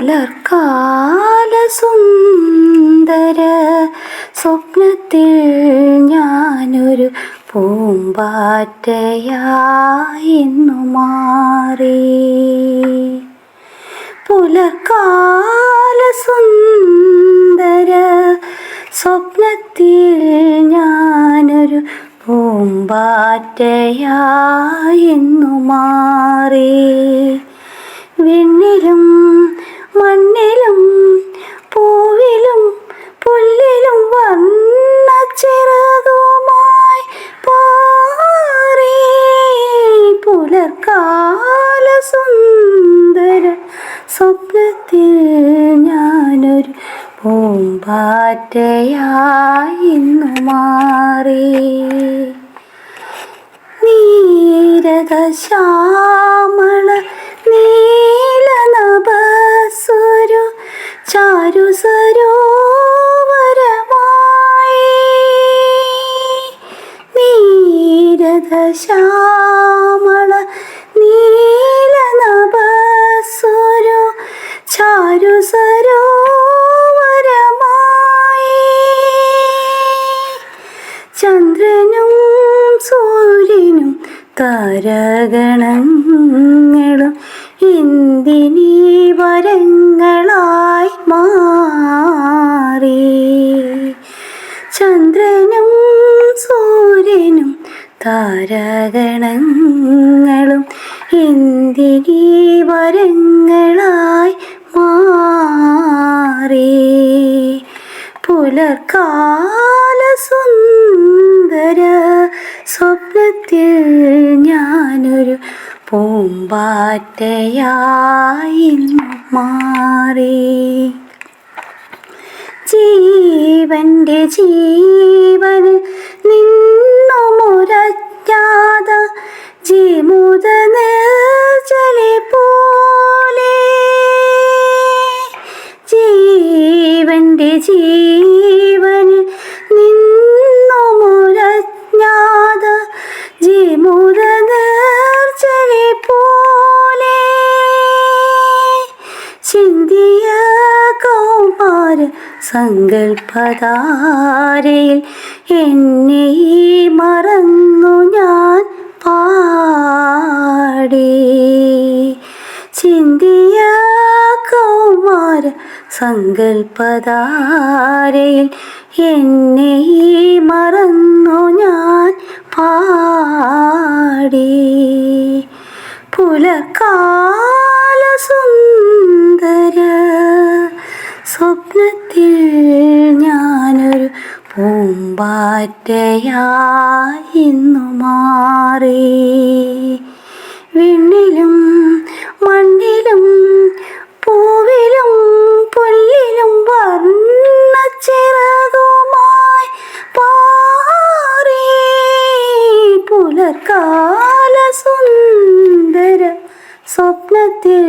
പുലർക്കാല സുന്ദര സ്വപ്നത്തിൽ ഞാനൊരു പൂമ്പാറ്റയായിന്നു മാറി. പുലർക്കാല സുന്ദര സ്വപ്നത്തിൽ ഞാനൊരു പൂമ്പാറ്റയായിന്നു മാറി. വിണ്ണിലും മണ്ണിലും പൂവിലും പുല്ലിലും വന്ന ചെറുതുമായി പാറി പുലർക്കാല സുന്ദര സ്വപ്നത്തിൽ ഞാനൊരു പൂമ്പാറ്റയായിന്നു മാറി. നീരദശ്യാമള സരോവരമായി നീരദശാമള നീലനഭസുരു ചാരു സരോവരമായി ചന്ദ്രനും സൂര്യനും താരഗണങ്ങളും താരഗണങ്ങളും ഇന്ദിനി വരങ്ങളായി മാറി. പുലർക്കാല സുന്ദര സ്വപ്നത്തിൽ ഞാനൊരു പൂമ്പാറ്റയായി മാറി. ജീവന്റെ ജീവന് കൗമാര സങ്കൽപ്പതാരയിൽ എന്നെ മറന്നു ഞാൻ പാടി. ചിന്തിയ കൗമാര സങ്കൽപ്പതാരയിൽ എന്നെ മറന്നു ഞാൻ പാടി. പുലർക്കാല സ്വപ്നത്തിൽ ഞാനൊരു പൂമ്പാറ്റയായിന്നു മാറി. വിണ്ണിലും മണ്ണിലും പൂവിലും പുല്ലിലും വർണ ചിറകുമായി പാറി. പുലർക്കാല സുന്ദര സ്വപ്നത്തിൽ